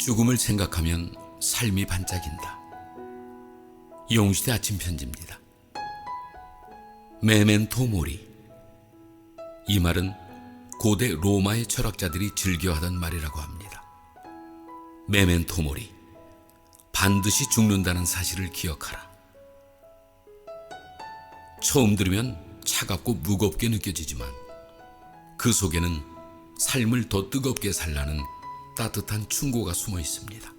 죽음을 생각하면 삶이 반짝인다. 용시대 아침 편지입니다. 메멘토 모리. 이 말은 고대 로마의 철학자들이 즐겨하던 말이라고 합니다. 메멘토 모리. 반드시 죽는다는 사실을 기억하라. 처음 들으면 차갑고 무겁게 느껴지지만 그 속에는 삶을 더 뜨겁게 살라는 따뜻한 충고가 숨어 있습니다.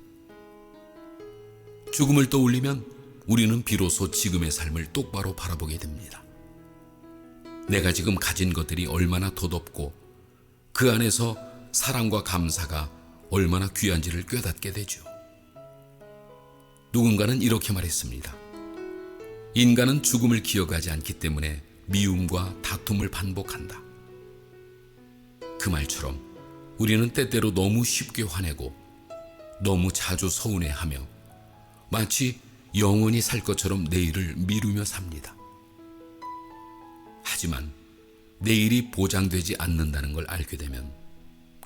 죽음을 떠올리면 우리는 비로소 지금의 삶을 똑바로 바라보게 됩니다. 내가 지금 가진 것들이 얼마나 덧없고 그 안에서 사랑과 감사가 얼마나 귀한지를 깨닫게 되죠. 누군가는 이렇게 말했습니다. 인간은 죽음을 기억하지 않기 때문에 미움과 다툼을 반복한다. 그 말처럼 우리는 때때로 너무 쉽게 화내고 너무 자주 서운해하며 마치 영원히 살 것처럼 내일을 미루며 삽니다. 하지만 내일이 보장되지 않는다는 걸 알게 되면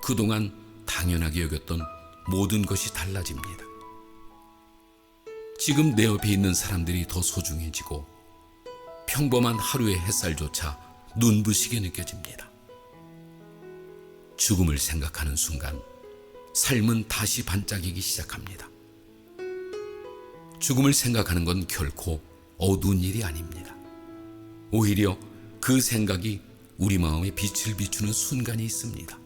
그동안 당연하게 여겼던 모든 것이 달라집니다. 지금 내 옆에 있는 사람들이 더 소중해지고 평범한 하루의 햇살조차 눈부시게 느껴집니다. 죽음을 생각하는 순간 삶은 다시 반짝이기 시작합니다. 죽음을 생각하는 건 결코 어두운 일이 아닙니다. 오히려 그 생각이 우리 마음에 빛을 비추는 순간이 있습니다.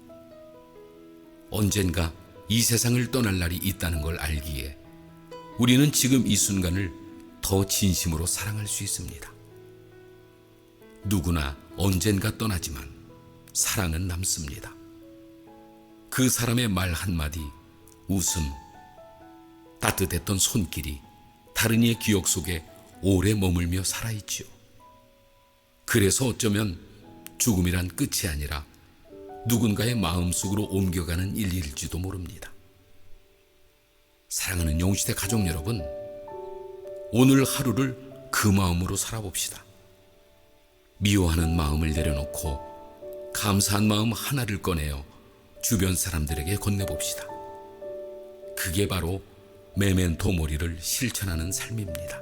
언젠가 이 세상을 떠날 날이 있다는 걸 알기에 우리는 지금 이 순간을 더 진심으로 사랑할 수 있습니다. 누구나 언젠가 떠나지만 사랑은 남습니다. 그 사람의 말 한마디, 웃음, 따뜻했던 손길이 다른 이의 기억 속에 오래 머물며 살아있지요. 그래서 어쩌면 죽음이란 끝이 아니라 누군가의 마음속으로 옮겨가는 일일지도 모릅니다. 사랑하는 용시대 가족 여러분, 오늘 하루를 그 마음으로 살아봅시다. 미워하는 마음을 내려놓고 감사한 마음 하나를 꺼내어 주변 사람들에게 건네봅시다. 그게 바로 메멘토 모리를 실천하는 삶입니다.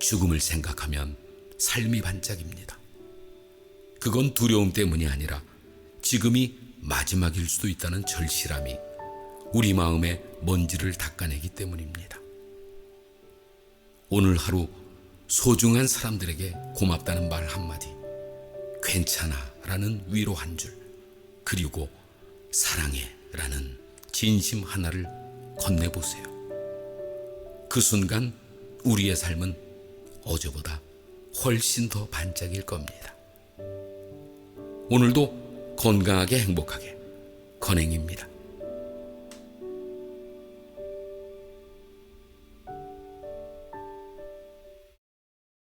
죽음을 생각하면 삶이 반짝입니다. 그건 두려움 때문이 아니라 지금이 마지막일 수도 있다는 절실함이 우리 마음의 먼지를 닦아내기 때문입니다. 오늘 하루 소중한 사람들에게 고맙다는 말 한마디, 괜찮아 라는 위로 한 줄, 그리고 사랑해 라는 진심 하나를 건네보세요. 그 순간 우리의 삶은 어제보다 훨씬 더 반짝일 겁니다. 오늘도 건강하게 행복하게 건행입니다.